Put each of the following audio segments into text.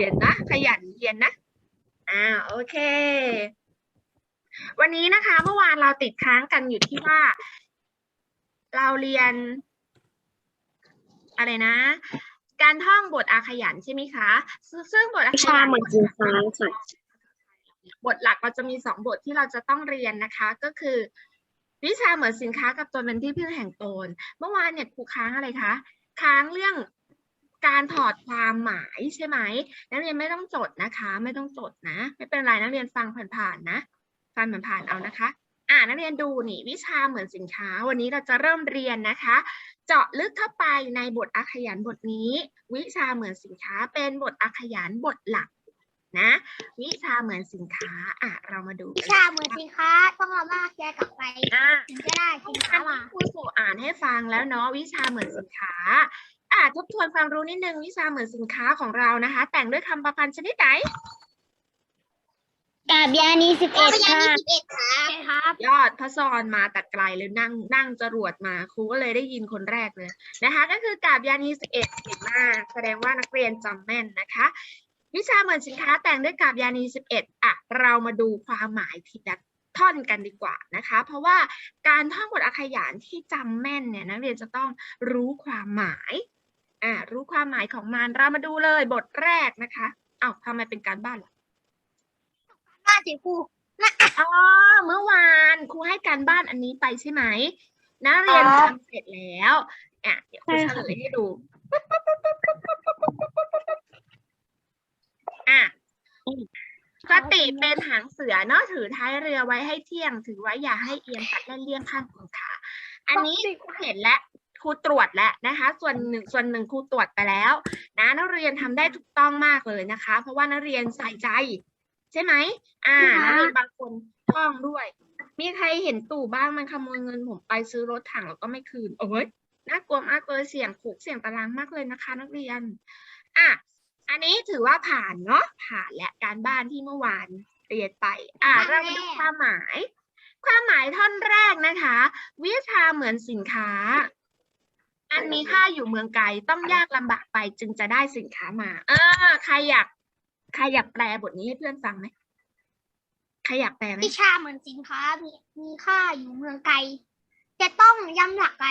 เรียนนะ ขยันเรียนนะอ่าโอเค วันนี้นะคะ เมื่อวานเราติดค้างกันอยู่ที่ว่า เราเรียน อะไรนะ การท่องบทอาขยันใช่ไหมคะซึ่งบทอาขยันเหมือนสินค้าค่ะบทหลักเราจะมีสองบทที่เราจะต้องเรียนนะคะ ก็คือ วิชาเหมือนสินค้ากับตนเป็นที่พึ่งแห่งตน เมื่อวานเนี่ยครูค้างอะไรคะ ค้างเรื่อง การถอดความหมายใช่ไหมนักเรียนไม่ต้องจดนะคะ ไม่ต้องจดนะ ไม่เป็นไรนักเรียนฟังผ่านๆนะ ฟังผ่านๆเอานะคะ อ่านักเรียนดูนี่วิชาเหมือนสินค้า วันนี้เราจะเริ่มเรียนนะคะ เจาะลึกเข้าไปในบทอาขยันบทนี้ วิชาเหมือนสินค้าเป็นบทอาขยันบทหลักนะ วิชาเหมือนสินค้าอะเรามาดูวิชาเหมือนสินค้าต้องเอามาแยกกลับไปอะถึงจะได้สินค้ามาครูสู่อ่านให้ฟังแล้วเนาะวิชาเหมือนสินค้า อะทบทวนความรู้นิดนึงวิชาเหมือนสินค้าของเรานะคะ แต่งด้วยคำประพันธ์ชนิดไหนกาบยานีสิบเอ็เอ็ดดค่ะค่ะสิบเอ็ดครับครับ ยอดพระซอนมาแต่ไกลเลยนั่งนั่งจรวดมาครูก็เลยได้ยินคนแรกเลยนะคะ ก็คือกาบยานีสิบเอ็ดเก่งมาก แสดงว่านักเรียนจำแม่นนะคะ วิชาเหมือนสินค้าแต่งด้วยกาบยานีสิบเอ็ดอะเรามาดูความหมายทีละท่อนกันดีกว่านะคะ เพราะว่าการท่องบทอาขยานที่จำแม่นเนี่ยนักเรียนจะต้องรู้ความหมาย อ่ารู้ความหมายของมันเรามาดูเลยบทแรกนะคะเอ้าทำไมเป็นการบ้านล่ะบ้านสีครูอ๋อเมื่อวานครูให้การบ้านอันนี้ไปใช่ไหมนักเรียนทำเสร็จแล้วอะเดี๋ยวครูเฉลยให้ดูอะสติเป็นหางเสือเนาะถือท้ายเรือไว้ให้เที่ยง ถือไว้อย่าให้เอียงตัดและเลี่ยงข้างของขา อันนี้ครูเห็นแล้ว ครูตรวจแล้วนะคะ ส่วนหนึ่งส่วนหนึ่งครูตรวจไปแล้วนะนักเรียนทำได้ถูกต้องมากเลยนะคะ เพราะว่านักเรียนใส่ใจ ใช่ไหมอ่านักเรียนบางคนท่องด้วย มีใครเห็นตู่บ้างมันขโมยเงินผมไปซื้อรถถังแล้วก็ไม่คืนโอ้ยน่ากลัวมากเลยเสียงขุกเสียงตารางมากเลยนะคะ นักเรียนอะอันนี้ถือว่าผ่านเนาะผ่านและการบ้านที่เมื่อวานเรียนไป อะเรามาดูความหมาย ความหมายท่อนแรกนะคะ วิชาเหมือนสินค้า อันมีค่าอยู่เมืองไกลต้องยากลำบากไปจึงจะได้สินค้ามาเออใครอยาก ใครอยากแปลบทนี้ให้เพื่อนฟังไหมใครอยากแปลไหมวิชาเหมือนสินค้ามีมีค่าอยู่เมืองไกล จะต้องย้ำหลักไกล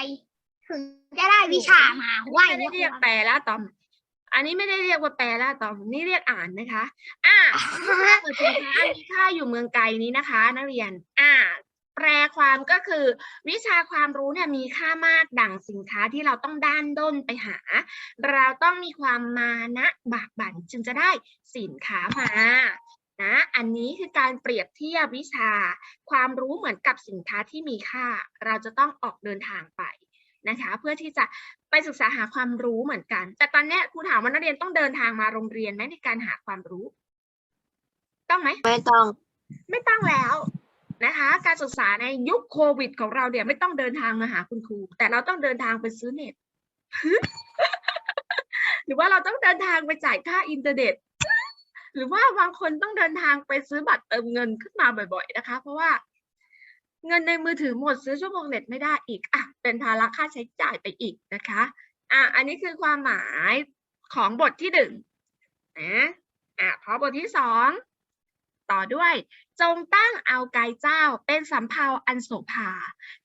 ถึงจะได้วิชามาว่าอไม่ย่างได้นี้เรียกแปลแล้วตอม อันนี้ไม่ได้เรียกว่าแปลแล้วตอม นี่เรียกอ่านนะคะ อ่า ค่าเหมือนสินค้ามีค่าอยู่เมืองไกลนี้นะคะ นักเรียน อ่า แปลความก็คือ วิชาความรู้เนี่ยมีค่ามากดั่งสินค้าที่เราต้องด้านด้นไปหา เราต้องมีความมานะบากบั่นจึงจะได้สินค้ามานะอันนี้คือการเปรียบเทียบวิชา ความรู้เหมือนกับสินค้าที่มีค่า เราจะต้องออกเดินทางไปนะคะเพื่อที่จะไปศึกษาหาความรู้เหมือนกัน แต่ตอนเนี้ยครูถามว่านักเรียนต้องเดินทางมาโรงเรียนไหมในการหาความรู้ ต้องไหมไม่ต้อง ไม่ต้องแล้ว นะคะ การศึกษาในยุคโควิด ของเราเนี่ยไม่ต้องเดินทางมาหาคุณครู แต่เราต้องเดินทางไปซื้อเน็ต หรือว่าเราต้องเดินทางไปจ่ายค่าอินเทอร์เน็ต หรือว่าบางคนต้องเดินทางไปซื้อบัตรเติมเงินขึ้นมาบ่อย ๆ นะคะ เพราะว่าเงินในมือถือหมดซื้อชั่วโมงเน็ตไม่ได้อีกอะเป็นภาระค่าใช้จ่ายไปอีกนะคะอะอันนี้คือความหมายของบทที่หนึ่งนะอะพอบทที่สองต่อด้วย จงตั้งเอากายเจ้าเป็นสำเภาอันโสภา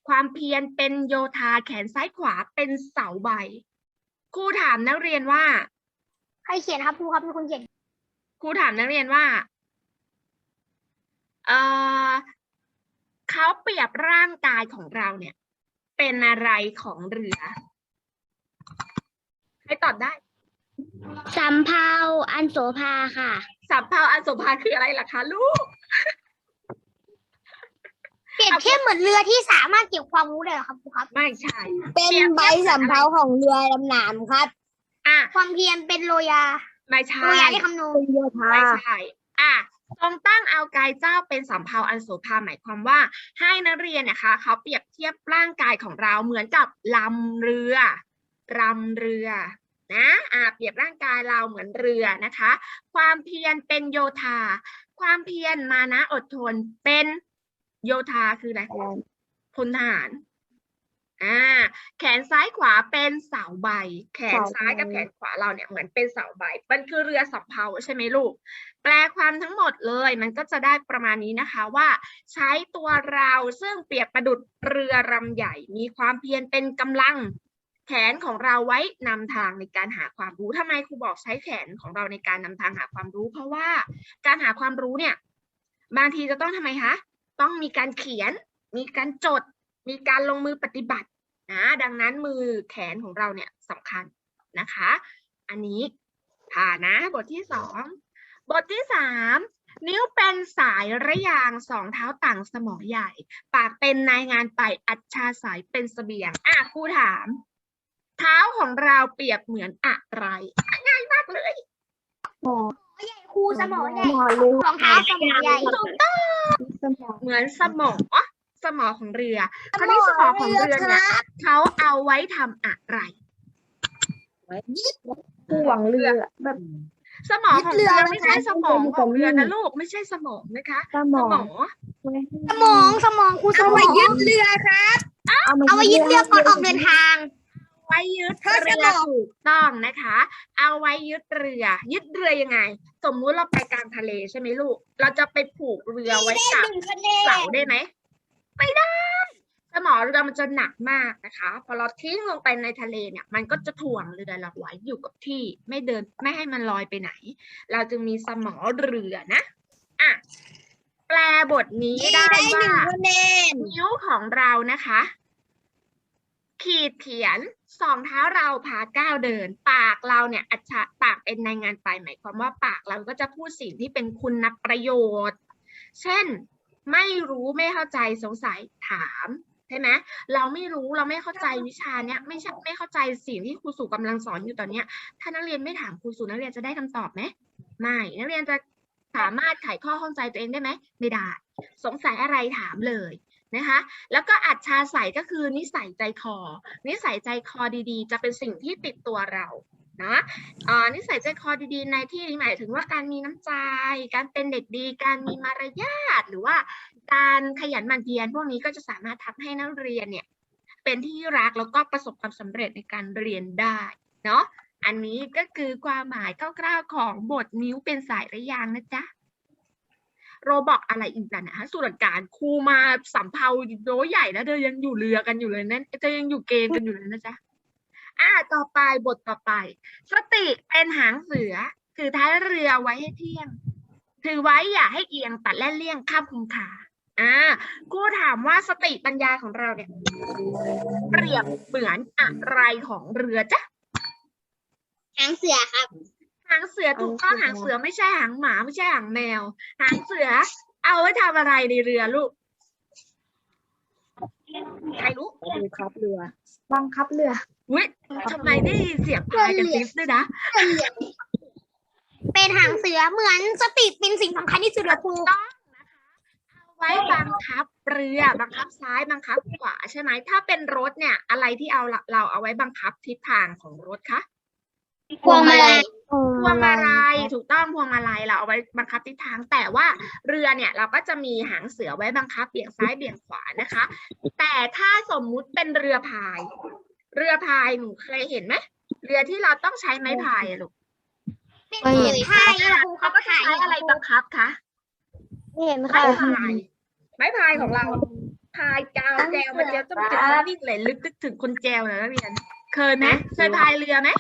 ความเพียรเป็นโยธาแขนซ้ายขวาเป็นเสาใบ ครูถามนักเรียนว่า ใครเขียนครับครูครับเป็นคนเขียนครูถามนักเรียนว่า เออเขาเปรียบร่างกายของเราเนี่ย เป็นอะไรของเรือ ใครตอบได้ สำเภาอันโสภาค่ะสำเภาอันโสภาคืออะไรล่ะคะลูก เปรียบเทียบเหมือนเรือที่สามารถเก็บความรู้ได้เหรอครับครูครับ ไม่ใช่ เป็นใบสำเภาของเรือลำน้ำครับ อะ ความเพียรเป็นโลยาไม่ใช่ โลยาที่คำนวณเป็นโยธาไม่ใช่ อะทรงตั้งเอากายเจ้าเป็นสำเภาอันโสภาหมายความว่า ให้นักเรียนนะคะ เขาเปรียบเทียบร่างกายของเราเหมือนกับลำเรือลำเรือนะอะเปรียบร่างกายเราเหมือนเรือนะคะ ความเพียรเป็นโยธา ความเพียรมานะอดทนเป็น โยธาคืออะไรพลทหารอ่าแขนซ้ายขวาเป็นเสาใบ แขนเสาใบซ้ายกับแขนขวาเราเนี่ยเหมือนเป็นเสาใบ มันคือเรือสำเภาใช่ไหมลูก แปลความทั้งหมดเลยมันก็จะได้ประมาณนี้นะคะว่า ใช้ตัวเราซึ่งเปรียบประดุดเรือลำใหญ่ มีความเพียรเป็นกำลัง แขนของเราไว้นำทางในการหาความรู้ทำไมครูบอกใช้แขนของเราในการนำทางหาความรู้ เพราะว่าการหาความรู้เนี่ย บางทีจะต้องทำไมคะ ต้องมีการเขียน มีการจด มีการลงมือปฏิบัตินะดังนั้นมือแขนของเราเนี่ยสำคัญนะคะ อันนี้ผ่านนะบทที่สองบทที่สามนิ้วเป็นสายระยางสองเท้าต่างสมอใหญ่ ปากเป็นนายงานไปอัจฉาสายเป็นเสบียงอะครูถาม เท้าของเราเปรียบเหมือนอะไรอะง่ายมากเลยหมอครูสมองใหญ่หมอรู้รองเท้าสมองใหญ่ถูกต้องสมองเหมือนสมอสมอของเรือคราวนี้สมอของเรือเนี่ยเขาเอาไว้ทำอะไรห่วงเรือแบบสมองของเรือยึดเรือไม่ใช่นะคะสมองของเรือยึดเรือนะลูกไม่ใช่สมองนะคะสสมมอองงสมองสมองครูสมองยึดเรือเอาไว้ยึดเรือก่อนออกเดินทาง ไว้ยึดถ้าเรือสมองถูกต้องนะคะ เอาไว้ยึดเรือ ยึดเรือยังไง สมมุติเราไปกลางทะเลใช่ไหมลูก เราจะไปผูกเรือไว้กับเสาได้ไหมไม่ได้สมอเรือมันจะหนักมากนะคะ พอเราทิ้งลงไปในทะเลเนี่ย มันก็จะถ่วงเรือเราไว้อยู่กับที่ไม่เดินไม่ให้มันลอยไปไหน เราจึงมีสมอเรือนะอะแปลบทนี้ได้ว่านิ้วของเรานะคะ ขีดเขียน สองเท้าเราพาก้าวเดิน ปากเราเนี่ยอัจฉะปากเป็นในงานไปหมายความว่าปากเราก็จะพูดสิ่งที่เป็นคุณประโยชน์ เช่น ไม่รู้ไม่เข้าใจสงสัยถามใช่ไหมเราไม่รู้เราไม่เข้าใจวิชาเนี้ยไม่ใช่ไม่เข้าใจสิ่งที่ครูสุกำลังสอนอยู่ตอนเนี้ย ถ้านักเรียนไม่ถามครูสุนักเรียนจะได้คำตอบไหมไม่นักเรียนจะสามารถไขข้อข้องใจตัวเองได้ไหมไม่ได้ สงสัยอะไรถามเลย นะคะแล้วก็อัจฉาใสก็คือนิสัยใจคอ นิสัยใจคอดีๆ จะเป็นสิ่งที่ติดตัวเรานะอ่านิสัยใจคอดีๆ ในที่นี้หมายถึงว่าการมีน้ำใจ การเป็นเด็กดี การมีมารยาท หรือว่าการขยันหมั่นเพียรพวกนี้ก็จะสามารถทำให้นักเรียนเนี่ยเป็นที่รักแล้วก็ประสบความสำเร็จในการเรียนได้เนาะอันนี้ก็คือความหมายคร่าวๆของบทนิ้วเป็นสายระยางนะจ๊ะ โรบอกอะไรอีกล่ะนะคะส่วนการครูมาสำเภาโดใหญ่แล้วเธอยังอยู่เรือกันอยู่เลยนั่นเธอยังอยู่เกมกันอยู่เลยนะจ๊ะอ่าต่อไปบทต่อไป สติเป็นหางเสือ ถือท้ายเรือไว้ให้เที่ยง ถือไว้อย่าให้เอียงตัดแล่นเลี่ยงข้ามคุมขาอ่าครูถามว่าสติปัญญาของเราเนี่ย เปรียบเหมือนอะไรของเรือจ๊ะหางเสือครับางเสือถูกต้องหางเสือไม่ใช่หางหมาไม่ใช่หางแมว หางเสือ เอาไว้ทำอะไรในเรือลูกใครรู้บังคับเรือบังคับเรือวิทำไมได้ยินเสียงพายกันซิบด้วยนะเป็นหางเสือเหมือนสติเป็นสิ่งสำคัญที่สุดเลยครูต้องนะคะเอาไว้บังคับเรือบังคับซ้ายบังคับขวาใช่ไหมถ้าเป็นรถเนี่ย อะไรที่เอาละเราเอาไว้บังคับทิศทางของรถคะพวงมาลัย พวงมาลัยถูกต้องพวงมาลัยเราเอาไว้บังคับทิศทาง แต่ว่าเรือเนี่ยเราก็จะมีหางเสือไว้บังคับเบี่ยงซ้ายเบี่ยงขวานะคะ แต่ถ้าสมมุติเป็นเรือพาย เรือพายหนูเคยเห็นไหมเรือที่เราต้องใช้ไม้พายอะลูกไม่เห็นใช่ครูเขาเขาก็ก็จะถ่ายใช้อะไรบังคับคะเห็นไม้ค่ะพายไม้พายของเราพายกาวแจวมันจะต้องจะวิ่งไหลลึกนึกถึงคนแจวเลยนักเรียน เคยไหมเคยพายเรือไหม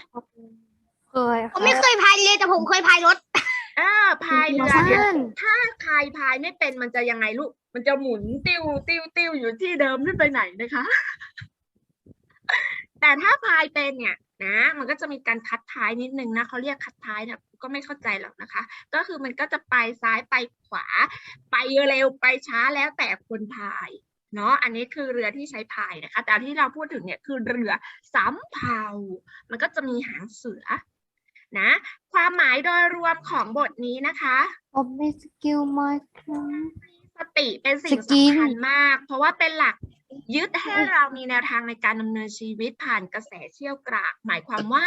เคยผมไม่เคยพายเรือแต่ผมเคยพายรถอ่าพายเรือเนี่ยถ้าใครพายไม่เป็นมันจะยังไงลูก มันจะหมุนติ้วติ้วติ้วอยู่ที่เดิมไม่ไปไหนนะคะ แต่ถ้าพายเป็นเนี่ยนะ มันก็จะมีการคัดท้ายนิดนึงนะเขาเรียกคัดท้ายเนี่ยก็ไม่เข้าใจหรอกนะคะ ก็คือมันก็จะไปซ้ายไปขวา ไปเร็วไปช้าแล้วแต่คนพายเนาะอันนี้คือเรือที่ใช้พายนะคะ แต่ที่เราพูดถึงเนี่ยคือเรือสำเภา มันก็จะมีหางเสือ นะความหมายโดยรวมของบทนี้นะคะผมมีสกิลมากครับ สติเป็นสิ่งสกิล สำคัญมาก เพราะว่าเป็นหลักยึดให้เรามีแนวทางในการดำเนินชีวิตผ่านกระแสเชี่ยวกราก หมายความว่า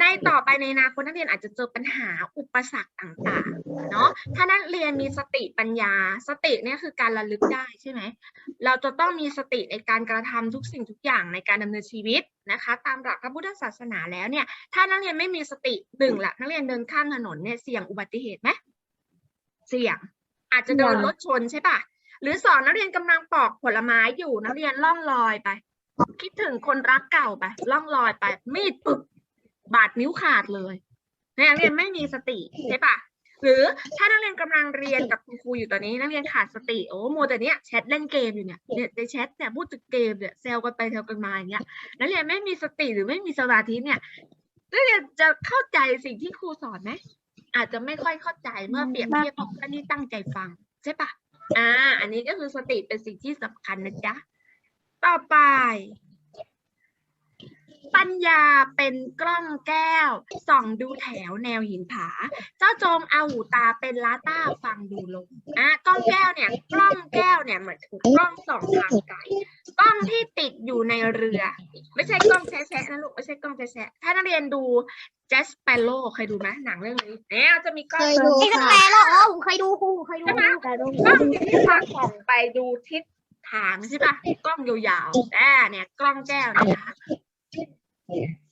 ในต่อไปในอนาคตนักเรียนอาจจะเจอปัญหาอุปสรรคต่างๆเนาะถ้านักเรียนมีสติปัญญา สติเนี่ยคือการระลึกได้ใช่ไหมเราจะต้องมีสติในการกระทำทุกสิ่งทุกอย่างในการดำเนินชีวิตนะคะ ตามหลักพระพุทธศาสนาแล้วเนี่ย ถ้านักเรียนไม่มีสติหนึ่งละนักเรียนเดินข้ามถนนเนี่ยเสี่ยงอุบัติเหตุไหมเสี่ยง อาจจะโดนรถชนใช่ปะหรือสองนักเรียนกำลังปอกผลไม้อยู่นักเรียนล่องลอยไปคิดถึงคนรักเก่าไปล่องลอยไปมีดปึ๊บ บาดนิ้วขาดเลยนักเรียนไม่มีสติใช่ปะหรือถ้านักเรียนกำลังเรียนกับคุณครูอยู่ตอนนี้นักเรียนขาดสติโอ้โมแต่เนี้ยแชทเล่นเกมอยู่เนี่ยเนี่ยในแชทเนี่ยพูดถึงเกมเนี่ยแซวกันไปแซวกันมาอย่างเงี้ยนักเรียนไม่มีสติหรือไม่มีสมาธิเนี่ยนักเรียนจะเข้าใจสิ่งที่ครูสอนไหมอาจจะไม่ค่อยเข้าใจเมื่อเปรียบเทียบกับท่านที่ตั้งใจฟังใช่ปะอ่า อันนี้ก็คือสติเป็นสิ่งที่สำคัญนะจ๊ะต่อไป ปัญญาเป็นกล้องแก้ว ส่องดูแถวแนวหินผา เจ้าจงเอาหูตาเป็นล้าต้าฟังดูลมอะกล้องแก้วเนี่ย กล้องแก้วเนี่ยเหมือนถึงกล้องส่องทางไกลกล้องที่ติดอยู่ในเรือ ไม่ใช่กล้องแชะๆนะลูกไม่ใช่กล้องแชะๆถ้านักเรียนดู j จสเปโ o เคยดูไหมหนังเรื่องนี้เนี่ยจะมีกล้องเคยดูไอ้สแปรโลอ๋อผมเคยดูครูเคยดูใช่ไหมกล้องที่พาส่องไปดูทิศทางใช่ปะกล้องยาวๆแต่เนี่ย กล้องแก้วเนยนะคะ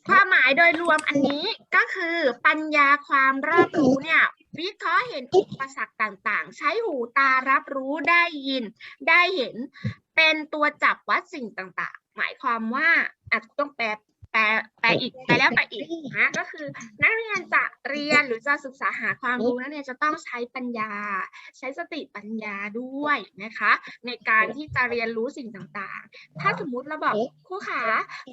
ความหมายโดยรวมอันนี้ก็คือปัญญาความรอบรู้เนี่ยวิเคราะห์เห็นอุปสรรคต่างๆ ใช้หูตารับรู้ได้ยิน ได้เห็น เป็นตัวจับวัดสิ่งต่างๆ หมายความว่าอาจจะต้องแปล แปลแปลอีกแปลแล้วแปลอีกนะก็คือ นักเรียนจะเรียนหรือจะศึกษาหาความรู้นักเรียนจะต้องใช้ปัญญา ใช้สติปัญญาด้วยนะคะ ในการที่จะเรียนรู้สิ่งต่างๆ ถ้าสมมุติเราบอกครูขา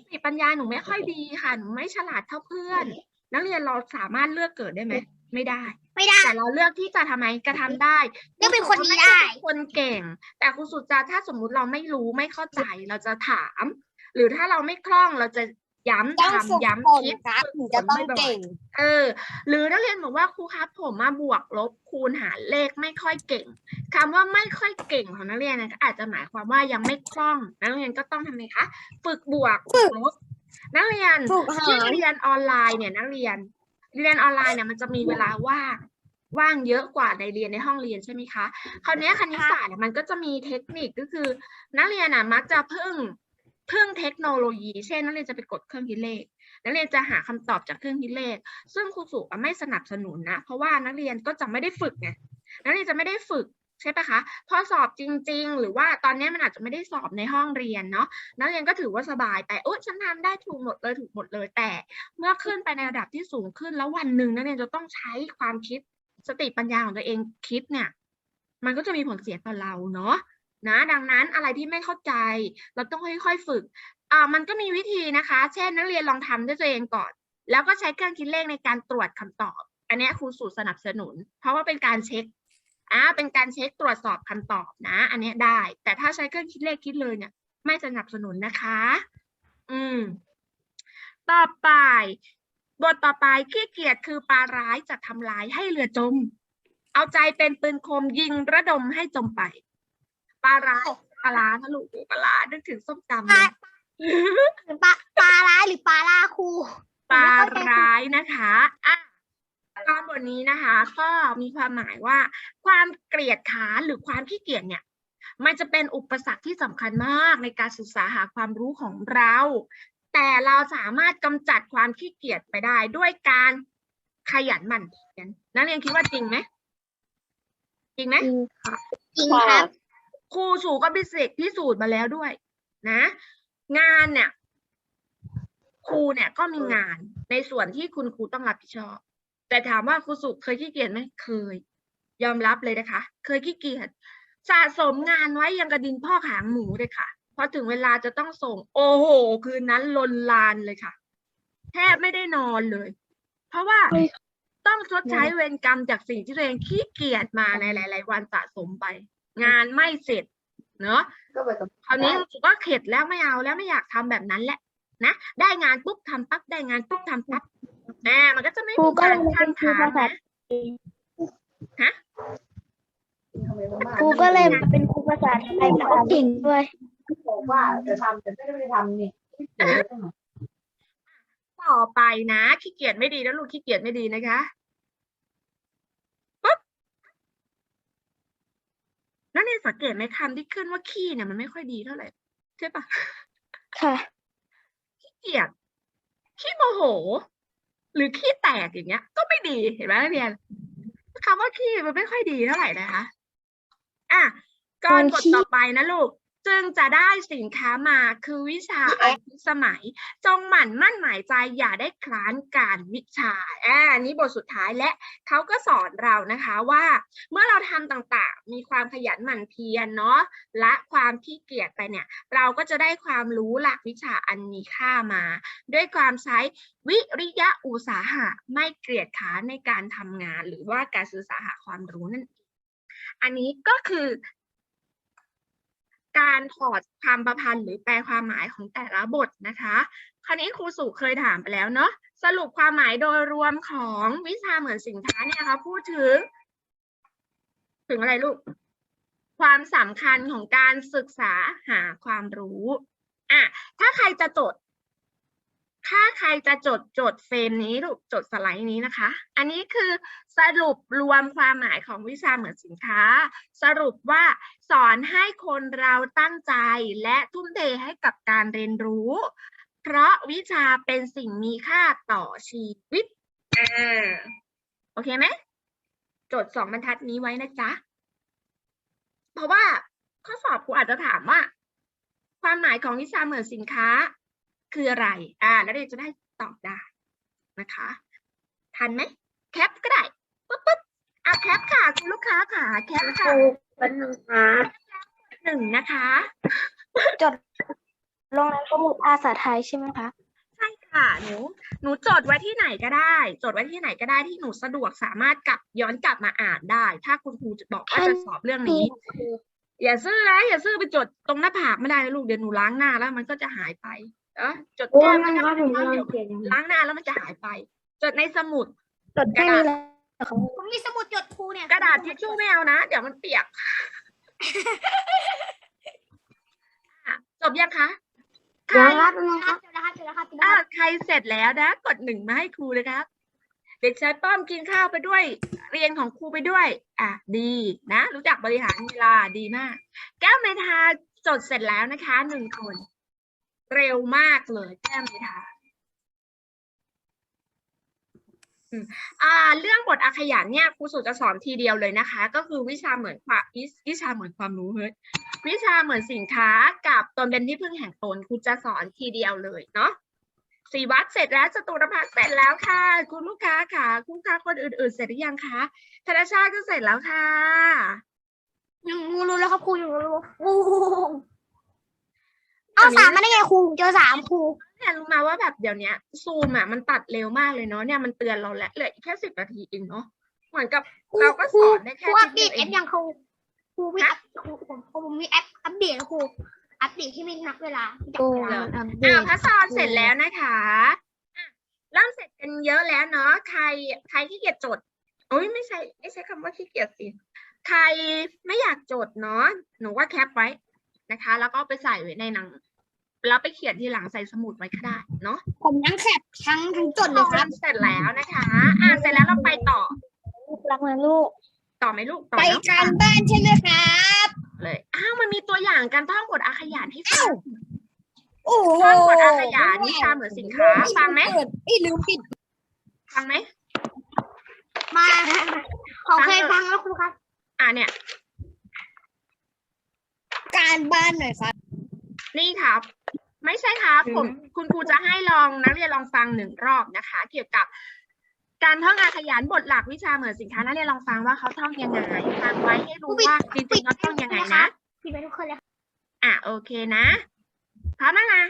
สติปัญญาหนูไม่ค่อยดีค่ะหนูไม่ฉลาดเท่าเพื่อน นักเรียนเราสามารถเลือกเกิดได้ไหมไม่ได้ ไม่ได้ แต่เราเลือกที่จะทำไมกระทำได้เลือกเป็นคนดีได้ม่ใช่คนเก่ง แต่ครูสุดจะถ้าสมมุติเราไม่รู้ไม่เข้าใจเราจะถาม หรือถ้าเราไม่คล่องเราจะ ย้ำต้องฝึกทำย้ำฝนคิดครับฝึกถึงจะฝนต้องบ่อยๆเก่ง เออ หรือนักเรียนบอกว่าครูครับผมมาบวกลบคูณหารเลขไม่ค่อยเก่งคำว่าไม่ค่อยเก่งของนักเรียนนะอาจจะหมายความว่ายังไม่คล่อง นักเรียนก็ต้องทำไงคะ ฝึกบวกฝึกลบนักเรียนฝึกหาที่รเรียนออนไลน์เนี่ยนักเรียน เรียนออนไลน์เนี่ยมันจะมีเวลาว่างว่างเยอะกว่าในเรียนในห้องเรียนใช่ไหมคะ คราวเนี้ยคณิตศาสตร์เนี่ยมันก็จะมีเทคนิคก็คือ นักเรียนอะมักจะพึ่ง พึ่งเทคโนโลยี เช่นนักเรียนจะไปกดเครื่องคิดเลข นักเรียนจะหาคำตอบจากเครื่องคิดเลข ซึ่งครูสุไม่สนับสนุนนะ เพราะว่านักเรียนก็จะไม่ได้ฝึกไงนักเรียนจะไม่ได้ฝึกใช่ปะคะ พอสอบจริง ๆ หรือว่าตอนนี้มันอาจจะไม่ได้สอบในห้องเรียนเนาะ นักเรียนก็ถือว่าสบายไป โอ๊ยฉันทำได้ถูกหมดเลยถูกหมดเลย แต่ เมื่อขึ้นไปในระดับที่สูงขึ้น แล้ววันหนึ่งนักเรียนจะต้องใช้ความคิดสติปัญญาของตัวเองคิดเนี่ย มันก็จะมีผลเสียต่อเราเนาะ นะดังนั้นอะไรที่ไม่เข้าใจ เราต้องค่อยๆฝึกอ่ามันก็มีวิธีนะคะ เช่น นักเรียนลองทำด้วยตัวเองก่อน แล้วก็ใช้เครื่องคิดเลขในการตรวจคำตอบ อันนี้ครูสูตรสนับสนุน เพราะว่าเป็นการเช็คอ่าเป็นการเช็คตรวจสอบคำตอบนะ อันนี้ได้ แต่ถ้าใช้เครื่องคิดเลขคิดเลยเนี่ย ไม่สนับสนุนนะคะ อืม ต่อไปบทต่อไปขี้เกียจคือปลาร้ายจะทำลายให้เรือจม เอาใจเป็นปืนคมยิงระดมให้จมไป ปลาร้ายปลาร้านะลูกปลาร้านึกถึงส้มตำเลยหรือปลาปลาร้ายหรือปลาล่าครูปลาร้ายนะคะอะตอนบทนี้นะคะ ก็มีความหมายว่า ความเกลียดค้านหรือความขี้เกียจเนี่ย มันจะเป็นอุปสรรคที่สำคัญมากในการศึกษาหาความรู้ของเรา แต่เราสามารถกำจัดความขี้เกียจไปได้ด้วยการขยันหมั่นเพียรนักเรียนคิดว่าจริงไหมจริงไหม จริงครับ ครูสูก็พิเศษพิสูจน์มาแล้วด้วย นะ งานเนี่ยครูเนี่ยก็มีงานในส่วนที่คุณครูต้องรับผิดชอบ แต่ถามว่าครูสุเคยขี้เกียจไหมเคย ยอมรับเลยนะคะ เคยขี้เกียจสะสมงานไว้ยังกระดินพ่อกหางหมูเลยค่ะพอถึงเวลาจะต้องส่ง โอ้โห คืนนั้นลนลานเลยค่ะ แทบไม่ได้นอนเลย เพราะว่าต้องชดใช้เวรกรรมจากสิ่งที่ตัวเองขี้เกียจมาในหลาย ๆ วันสะสมไป งานไม่เสร็จเนอะคราวนี้รู้สึกว่าเข็ดแล้วไม่เอาแล้วไม่อยากทำแบบนั้นแหละนะได้งานปุ๊บทำปั๊บได้งานปุ๊บทำปั๊บแหมมันก็จะไม่ครูมีก็การเลยขั้นเป็นครูทางภาษานะฮะครูก็เลยเป็นครูภาษาไทยแล้วก็เก่งด้วยบอกว่าจะทำแต่ไม่ได้ทำนี่ต่อต่อไปนะขี้เกียจไม่ดีนะลูกขี้เกียจไม่ดีนะคะปุ๊บ นักเรียนสังเกตไหมคำที่ขึ้นว่าขี้เนี่ยมันไม่ค่อยดีเท่าไหร่ใช่ปะค่ะขี้เกียจขี้โมโห หรือขี้แตกอย่างเงี้ย ก็ไม่ดีเห็นไหมนักเรียนคำว่าขี้มันไม่ค่อยดีเท่าไหร่นะคะ อะก่อนการกดขี้ต่อไปนะลูก จึงจะได้สินค้ามาคือวิชาอายุสมัย จงหมั่นมั่นหมายใจอย่าได้คร้านการวิชาอ่าอันนี้บทสุดท้ายและเขาก็สอนเรานะคะว่า เมื่อเราทำต่างๆ มีความขยันหมั่นเพียรเนาะและความขี้เกียจไปเนี่ย เราก็จะได้ความรู้หลักวิชาอันมีค่ามา ด้วยความใช้วิริยะอุตสาหะไม่เกลียดค้านในการทำงาน หรือว่าการสื่อสารหาความรู้นั่นเองอันนี้ก็คือ การถอดความประพันธ์หรือแปลความหมายของแต่ละบทนะคะ คราวนี้ครูสุเคยถามไปแล้วเนาะสรุปความหมายโดยรวมของวิชาเหมือนสินค้าเนี่ยนะคะพูดถึง ถึงอะไรลูก ความสำคัญของการศึกษาหาความรู้อะถ้าใครจะจด ถ้าใครจะจดจดเฟรมนี้ลูกจดสไลด์นี้นะคะ อันนี้คือสรุปรวมความหมายของวิชาเหมือนสินค้า สรุปว่าสอนให้คนเราตั้งใจและทุ่มเทให้กับการเรียนรู้ เพราะวิชาเป็นสิ่งมีค่าต่อชีวิตโอเคไหมจดสองบรรทัดนี้ไว้นะจ๊ะ เพราะว่าข้อสอบครูอาจจะถามว่า ความหมายของวิชาเหมือนสินค้า คืออะไรอ่าแล้วเด็กจะได้ตอบได้นะคะทันไหมแคปก็ได้ปุ๊บปุ๊บอะแคปค่ะคุณลูกค้าค่ะแคปค่ะเป็นหนึ่งนะหนึ่งนะคะ จดลงในสมุดภาษาไทยใช่ไหมคะใช่ค่ะหนูหนูจดไว้ที่ไหนก็ได้ จดไว้ที่ไหนก็ได้ที่หนูสะดวกสามารถกลับย้อนกลับมาอ่านได้ ถ้าคุณครูจะบอกว่าจะสอบเรื่องนี้ อย่าซื้อนะอย่าซื้อไปจดตรงหน้าผากไม่ได้นะลูกเดี๋ยวหนูล้างหน้าแล้วมันก็จะหายไป เออจดแก้มแล้วก็เดี๋ยวล้างหน้าแล้วมันจะหายไป จดในสมุด จดแค่นี้แหละผมมีสมุดจดครูเนี่ยกระดาษทิชชู่ไม่เอานะ เดี๋ยวมันเปียกอะจบยังคะใครยังรับนะคครัรับบเจอแล้วครับเจอแล้วครับเจอแล้วอะครับใครเสร็จแล้วนะ กดหนึ่งมาให้ครูเลยครับ เด็กชายป้อมกินข้าวไปด้วย เรียนของครูไปด้วย อะ ดีนะ รู้จักบริหารเวลาดีมาก แก้วเมทาจดเสร็จแล้วนะคะหนึ่งคน เร็วมากเลยแก้วเมทาอืมอ่าเรื่องบทอาขยันเนี่ยครูสุจะสอนทีเดียวเลยนะคะ ก็คือวิชาเหมือนความวิชาเหมือนความรู้เฮ้ยวิชาเหมือนสินค้ากับตนเป็นที่พึ่งแห่งตนครูจะสอนทีเดียวเลยเนาะสีวัดเสร็จแล้วจตุรพักเสร็จแล้วค่ะ คุณลูกค้าค่ะคุณลูกค้าคนอื่นๆ เสร็จหรือยังคะธนชาติก็เสร็จแล้วค่ะยังงูรู้แล้วครับครูยังรู้งู เอาสามมาได้ไงครูเจอสามครูเนี่ยรู้มาว่าแบบเดี๋ยวเนี้ยซูมอะมันตัดเร็วมากเลยเนาะเนี่ยมันเตือนเราแล้วเหลืออีกแค่สิบนาทีเองเนาะเหมือนกับครูเราก็ครูสอนได้คแค่รูอัปเดนิตวแอปยังครูครูมีแอปครูผมผมมีแอปอัปเดตแล้วครูอัปเดตที่ไม่นับเวลาที่จับโอ้เวลาอัปเดอ่าตพระสอนเสร็จแล้วนะคะอะเริ่มเสร็จกันเยอะแล้วเนาะใครใครขี้เกียจจดโอ้ยไม่ใช่ไม่ใช่คำว่าขี้เกียจสิใครไม่อยากจดเนาะหนูว่าแคปไว้นะคะ แล้วก็ไปใส่ไว้ในหนัง แล้วไปเขียนทีหลังใส่สมุดไว้ก็ได้เนาะผมทั้งแคปทั้งทั้งจดเลยครับ เสร็จแล้วนะคะ อ่าเสร็จแล้วเราไปต่อ รักนะลูก ต่อไหมลูกต่อไปเนอะการบ้านใช่ไหมครับเลยอ้าวมันมีตัวอย่างการท่องบทอาขยานให้ฟังโอ้โหท่องบทอาขยานวิชาเหมือนสินค้าฟังไหมเปิดไม่ลืมปิดฟังไหมมาขอเคยฟังแล้วครูครับ อ่าเนี่ย การบ้านหน่อยครับ นี่ครับ ไม่ใช่ครับผมคุณครูจะให้ลองนักเรียนลองฟังหนึ่งรอบนะคะ เกี่ยวกับการท่องอาขยานบทหลักวิชาเหมือนสินค้านักเรียนลองฟังว่าเขาท่องยังไงฟังไว้ให้รู้ว่าจริงๆเขาท่องยังไงนะพี่ไปทุกคนเลยอะโอเคนะพร้อมแล้วนะ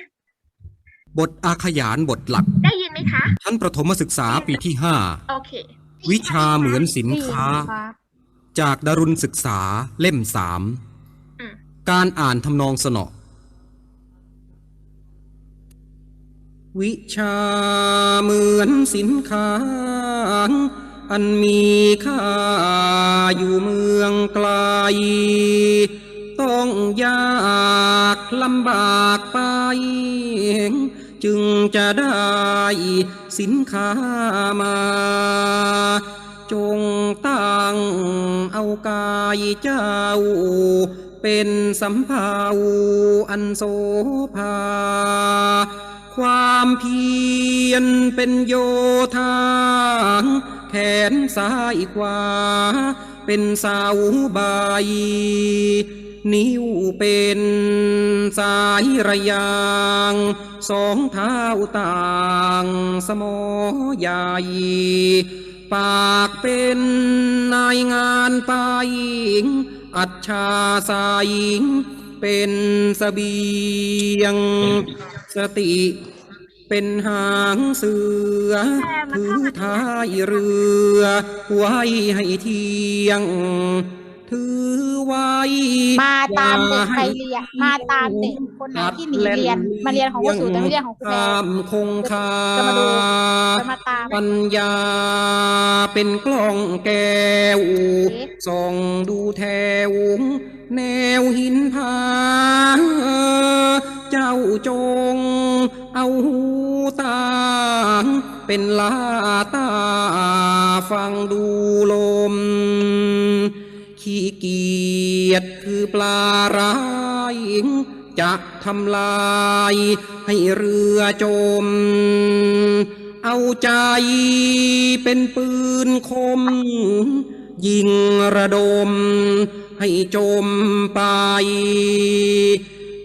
บทอาขยานบทหลัก ได้ยินไหมคะชั้นประถมศึกษาปีที่โอเค5วิชาเหมือนสินค้า จากดารุณศึกษาเล่มสามอืมการอ่านทำนองสนอ วิชาเหมือนสินค้าอันมีค่าอยู่เมืองไกล ต้องยากลำบากไป จึงจะได้สินค้ามา จงตั้งเอากายเจ้า เป็นสำเภาอันโสภา ความเพียรเป็นโยธาแขนซ้ายขวา เป็นเสาใบนิ้วเป็นสายระยาง สองเท้าต่างสมอใหญ่ ปากเป็นนายงานไปงอัจฉาสายงเป็นสเสบียง สติเป็นหางเสือถือท้ายเรือ ไว้ให้เที่ยง ถือไว้ มาตามเด็กอย่ใครเรียนมาตามเด็กคนไหนที่หนีเรียน มาเรียนของครูสูแต่ไม่เรียนของครูแพรตามคงคาจะมาดูจะมาตามปัญญา เป็นกล้องแก้วเอ๊ะส่องดูแถวแนวหินผาเจ้าจง เอาหูต่างเป็นลาตาฟังดูลม ขี้เกียจคือปลาร้ายจะทำลายให้เรือจม เอาใจเป็นปืนคม ยิงระดม ให้จมไป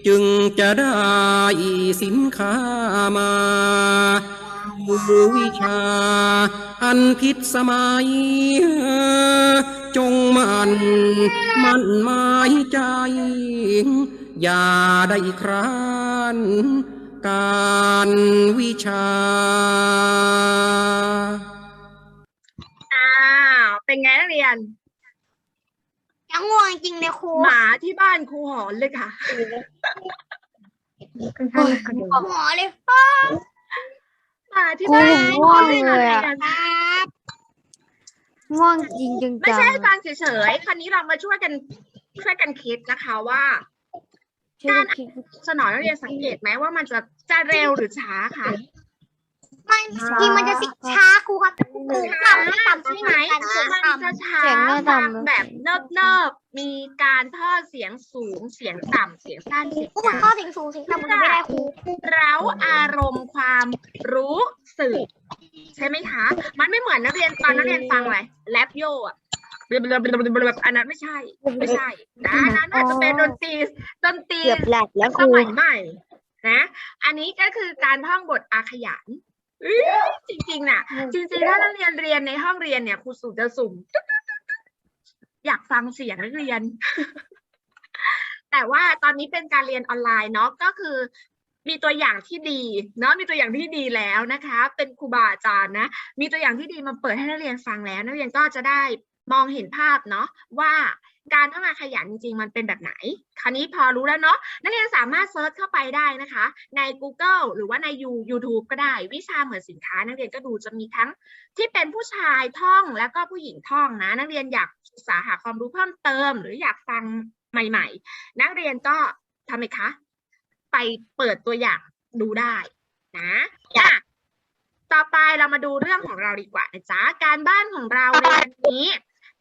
จึงจะได้สินค้ามาคือวิชา อันพิษสมัย จงมันมันหมายใจ อย่าได้คร้านการวิชา อ้าว เป็นไงนักเรียน ยังง่วงจริงเลยครูหมาที่บ้านครูหอนเลยค่ะหมอเลยหมาที่บ้านครูหอนเลยค่ะนักเรียนครับ ง่วงจริงจังไม่ใช่ให้ฟังเฉยๆ คราวนี้เรามาช่วยกันช่วยกันคิดนะคะว่าการสนองนักเรียนสังเกตไหมว่ามันจะจะเร็วหรือช้าคะ มันทีมันจะสิช้าครูครับสูงต่ำไม่ต่ำใช่ไหมกันสูงมันต่ำจะช้าฟังแบบเนิบเนิบๆมีการทอดเสียงสูงเสียงต่ำเสียงสั้นเสียงครูยาวข้อเสียงสูงเสียงต่ำมันไม่ได้ครูเร้าอารมณ์ความรู้สึกใช่ไหมคะ มันไม่เหมือนนักเรียนตอนนักเรียนฟังอะไรแรปโยอะแบบอันนั้นไม่ใช่ ไม่ใช่นะอันนั้นอาจจะเป็นดนตรีดนตรีเกือบหลับแล้วคสรูมัยใหม่นะ อันนี้ก็คือการท่องบทอาขยัน อื้อจริงๆน่ะ จริงๆ ถ้านักเรียนเรียนในห้องเรียนเนี่ยครูสุจะสุ่มตึ๊กๆๆๆอยากฟังเสียงนักเรียน แต่ว่าตอนนี้เป็นการเรียนออนไลน์เนาะก็คือ มีตัวอย่างที่ดีเนาะมีตัวอย่างที่ดีแล้วนะคะ เป็นครูบาอาจารย์นะมีตัวอย่างที่ดีมาเปิดให้นักเรียนฟังแล้ว นักเรียนก็จะได้มองเห็นภาพเนาะว่า การทำงานขยันจริงๆ มันเป็นแบบไหน คราวนี้พอรู้แล้วเนาะนักเรียนสามารถเซิร์ชเข้าไปได้นะคะ ใน Google หรือว่าใน You- YouTube ก็ได้ วิชาเหมือนสินค้า นักเรียนก็ดูจะมีทั้งที่เป็นผู้ชายท่องแล้วก็ผู้หญิงท่องนะ นักเรียนอยากศึกษาหาความรู้เพิ่มเติม หรืออยากฟังใหม่ ๆ นักเรียนก็ทำไมคะ ไปเปิดตัวอย่างดูได้นะอะต่อไปเรามาดูเรื่องของเราดีกว่านะจ๊ะการบ้านของเราในวันนี้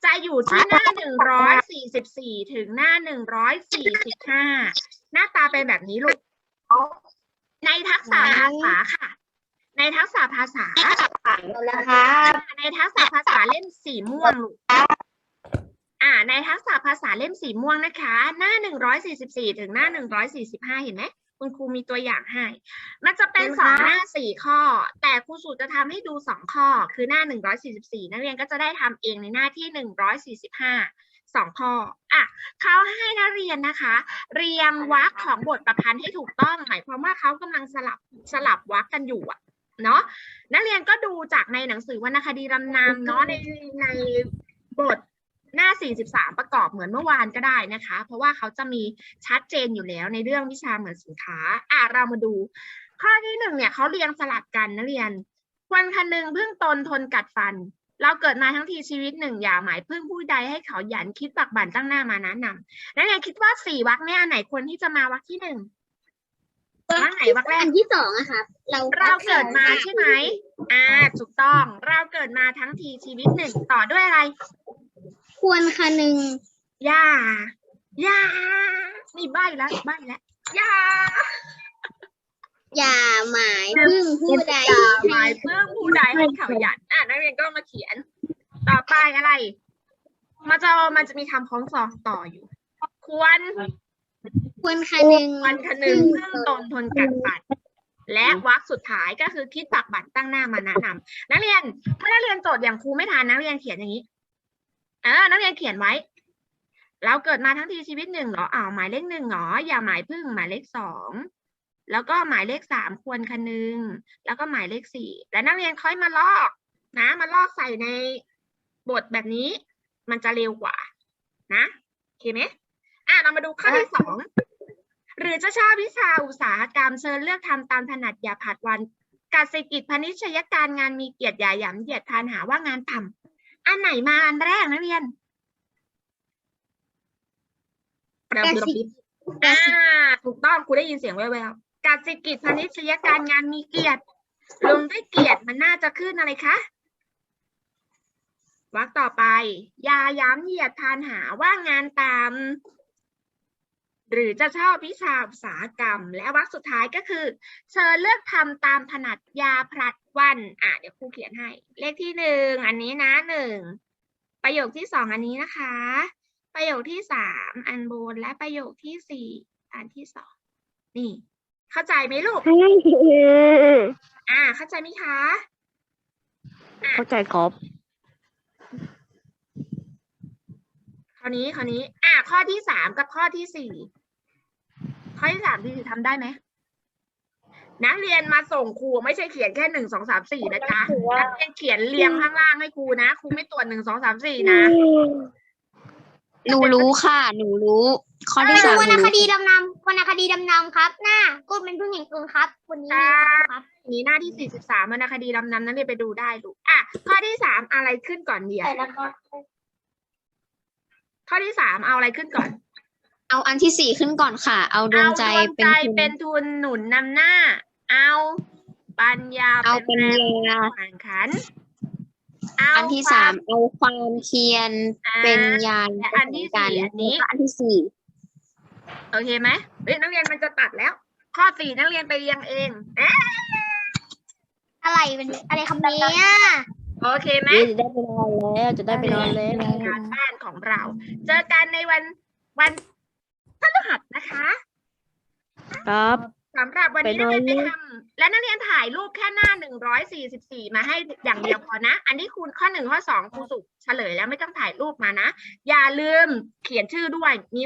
จะอยู่ที่หน้าหนึ่งร้อยสี่สิบสี่ถึงหน้าหนึ่งร้อยสี่สิบห้าหน้าตาเป็นแบบนี้ลูก ในทักษะภาษาค่ะ ในทักษะภาษาแล้วครับในทักษะภาษาเล่มสีม่วงลูกอ่า ในทักษะภาษาเล่มสีม่วงนะคะ หน้าหนึ่งร้อยสี่สิบสี่ถึงหน้าหนึ่งร้อยสี่สิบห้าเห็นไหมคุณครูมีตัวอย่างให้ มันจะเป็นเห็นสองค่ะหน้าสี่ข้อ แต่ครูสูจะทำให้ดูสองข้อ คือหน้าหนึ่งร้อยสี่สิบสี่นักเรียนก็จะได้ทำเองในหน้าที่หนึ่งร้อยสี่สิบห้าสองข้ออะเขาให้นักเรียนนะคะ เรียงวรรคของบทประพันธ์ให้ถูกต้องหมายความว่าเขากำลังสลับสลับวรรคกันอยู่อะเนาะนักเรียนก็ดูจากในหนังสือวรรณคดีรำนำเนาะในในบท หน้า 43 ประกอบเหมือนเมื่อวานก็ได้นะคะ เพราะว่าเขาจะมีชัดเจนอยู่แล้วในเรื่องวิชาเหมือนสินค้า อะเรามาดู ข้อที่หนึ่งเนี่ยเขาเรียงสลับกันนักเรียนควรคันหนึ่งพึ่งตนทนกัดฟัน เราเกิดมาทั้งทีชีวิตหนึ่งอย่าหมายพึ่งผู้ใดให้เขาหยันคิดปักบั่นตั้งหน้ามานะนำนักเรียนคิดว่าสี่วรรคเนี่ยอันไหนควรที่จะมาวรรคที่หนึ่งว่าไหนวักแรอักนที่สองอะครับเราเราเกิดมาใช่ไหมอ่าถูกต้อง เราเกิดมาทั้งทีชีวิตหนึ่งต่อด้วยอะไร ควรคนึงย่าย่านี่ใบแล้วใบแล้วย่าอย่าหมายพึ่งผู้ใดอย่าหมายเพื่อผู้ใดให้เขาหยันอะนักเรียนก็มาเขียน ต่อไปอะไร มันจะมันจะมีคำพ้องสองต่ออยู่ ควร ควรคนึงวันคนึงซึ่งตนทนกัดปัดและวรรคสุดท้ายก็คือคิดปักบัตรตั้งหน้ามาแนะนำนักเรียนเมื่อนักเรียนโจทย์อย่างครูไม่ทานนักเรียนเขียนอย่างนี้เออนักเรียนเขียนไว้ เราเกิดมาทั้งทีชีวิตหนึ่งเหรออ้าวหมายเลขหนึ่งเหรออย่าหมายพึ่งหมายเลขสองแล้วก็หมายเลขสามควรคนึง แล้วก็หมายเลขสี่แล้วนักเรียนค่อยมาลอกนะมาลอกใส่ในบทแบบนี้ มันจะเร็วกว่า นะโอเคไหมอะเรามาดูข้อที่สองหรือจะชอบวิชาอุตสาหกรรมเชิญเลือกทำตามถนัดอย่าผัดวันกสิกิจพนิชยการงานมีเกียรติอย่าหยำเหยียดทานหาว่างานต่ำ อันไหนมาอันแรกนักเรียนเราคือเราพิมพ์อ่า ถูกต้องครูได้ยินเสียงแว่วๆกสิกิจพนิชยการงานมีเกียรติ ลงด้วยเกียรติมันน่าจะขึ้นอะไรคะวักต่อไป ยาย้ำเหยียดทานหาว่างานตาม หรือจะชอบวิชาอุตสาหกรรม และวรรคสุดท้ายก็คือ เชิญเลือกทำตามถนัดยาพลัดวันอะเดี๋ยวครูเขียนให้ เลขที่หนึ่งอันนี้นะหนึ่งประโยคที่สองอันนี้นะคะ ประโยคที่สามอันบนและประโยคที่สี่อันที่สองนี่ เข้าใจไหมลูกอ่า เข้าใจไหมคะเข้าใจครับคราวนี้คราวนี้ อ่าข้อที่สามกับข้อที่สี่ ข้อที่สามที่สี่ทำได้ไหมนักเรียนมาส่งครูไม่ใช่เขียนแค่หนึ่งสองสามสี่นะจ๊ะนักเรียนเขียนเรียงข้างล่างให้ครูนะครูไม่ตรวจหนึ่งสองสามสี่นะ หนูรู้ค่ะ หนูรู้ข้อที่สามวรรหนูณครู้ดีดำนำวรรณคดีดำนำครับ หน้าก็เป็นพึ่งแห่งตนครับวันนี้ค่ะครับนี้หน้าที่สี่สิบสามวรรณคดีลำนำนักเรียนไปดูได้ลูกอะข้อที่สามอะไรขึ้นก่อนเดียวข้อที่สามเอาอะไรขึ้นก่อน เอาอันที่สี่ขึ้นก่อนค่ะ เอาดวงใจเอาดวงเป็นใจทุนเป็นทุนหนุนนำหน้า เอาปัญญาเอาเป็นปัญแรงญาแข่งขันเอาอันที่ควสามเอาความเพียรอ่าเป็นยานและอันที่สี่อันนี้แล้วก็อันที่สี่โอเคไหมเฮ้ยนักเรียนมันจะตัดแล้ว ข้อสี่นักเรียนไปเรียงเองเอ๊ะอะไรเป็นอะไรคำนี้โอเคไหมจะได้ไปนอนแล้วจะได้ไปนอนแล้วการบ้านของเรา เจอกันในวันวัน พฤหัสนะคะครับ สำหรับวันนี้ไปนักนอนเรียนไปเลยทำและนักเรียนถ่ายรูปแค่หน้าหนึ่งร้อยสี่สิบสี่มาให้อย่างเดียวพอนะ อันนี้คูณข้อหนึ่งข้อสองครูสุเฉลยแล้วไม่ต้องถ่ายรูปมานะ อย่าลืมเขียนชื่อด้วยมี